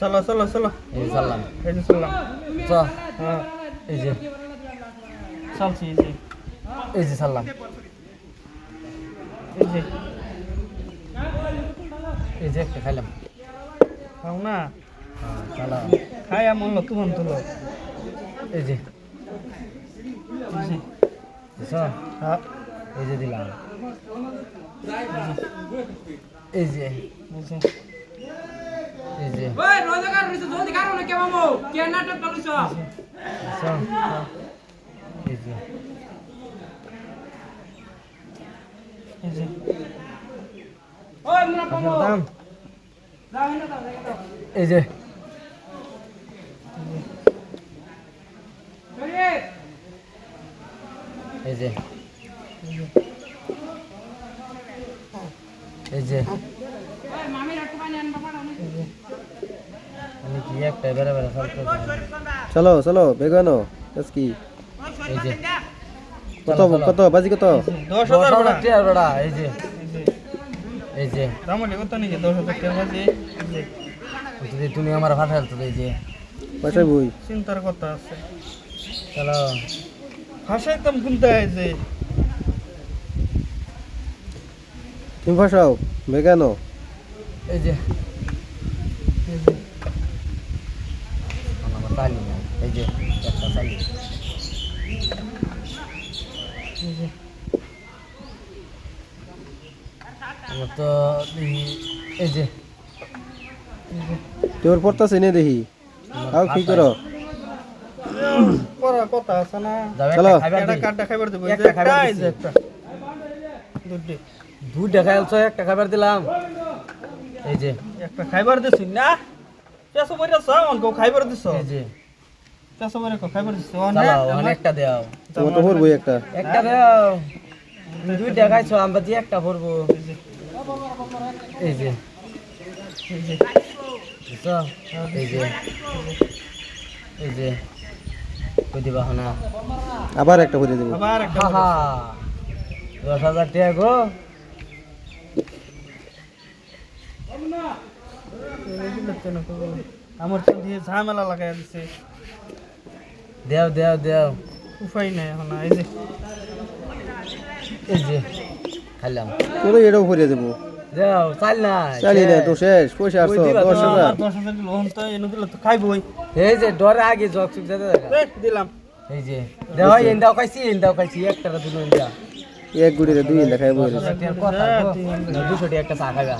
চলো চলো চলো। এই যে চাললাম এই যে চললাম চ। হ্যাঁ। এই যে। চলছি এই যে। এই যে চাললাম এই যে। এই যে একটা খাইলাম। খাও না? হ্যাঁ চালা খাই এমন লোক তুমন তুলো। এই যে। এই যে। হ্যাঁ। দিলাম। এই যে। ওই রোজগার রইছে জলদি কারও না কেমামো কে নাটক এই ওই মুনা কমো দাম না দাও দাও এই যে। এই যে। এই যে। মামির একটু পানি আনবা পাড়া চলো চলো বেগানো কি কত কত বাজি কত? দশ হাজার এই যে এই যে এই যে। রামলি কত নাকি দশ হাজার টাকা বাজে। এই যে যদি তুমি আমার ভাষা তো এই যে। পয়সা বই। চিন্তার কথা আছে। চলো। হাসাইতাম কোনটা এই যে। তুমি ফাঁসাও বেগানো এই যে এই যে। চালি না এই যে একটা চালি এই যে। আমার তো এই এই যে। তোর পড়তাছে নে দেখি। কি করো? করার কথা আছে না। যাবে চলো। একটা খাইবার খাইবার দেবো একটা খাইবার দিছি। একটা। দুটি দুধ দেখা একটা খাবার দিলাম। এই যে। একটা খাইবার দিছি না? পেছো বইরা চাও অনকো খাইবার দিছ। এই যে বইরা কো খাইবার দিছ। অনেকটা দেও। তোমার তো পড়বই একটা? একটা দেও। তুমি দুই দেখাইছো আমরা দিয়ে একটা করব এই যে। এই যে। এই যে। এই যে। কই দিবা না আবার একটা করে দেবো। আবার একটা হা হা। দশ হাজার টাকা গো। আমার তো দিয়ে ঝামেলা লাগাই দিছে। দেও দেও দেও। উপায় নাই এখন এই যে। এই যে খাইলাম। তোর এটাও করে দেবো। দেও চাল না চালি না তো শেষ পয়সা আসছো দশ হাজার। দশ হাজার দিল তো এনে দিলে তো খাইবই। এই যে ডরে আগে জগ চুক যেতে দিলাম। এই যে দেও এন দাও খাইছি এন দাও খাইছি এন দাও এক গুড়িরে দুই দেখাই দুশো টাকা একটা চা খাইবা।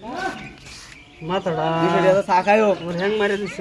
দেন হ্যাঁ। মাথাটা দুশো টাকা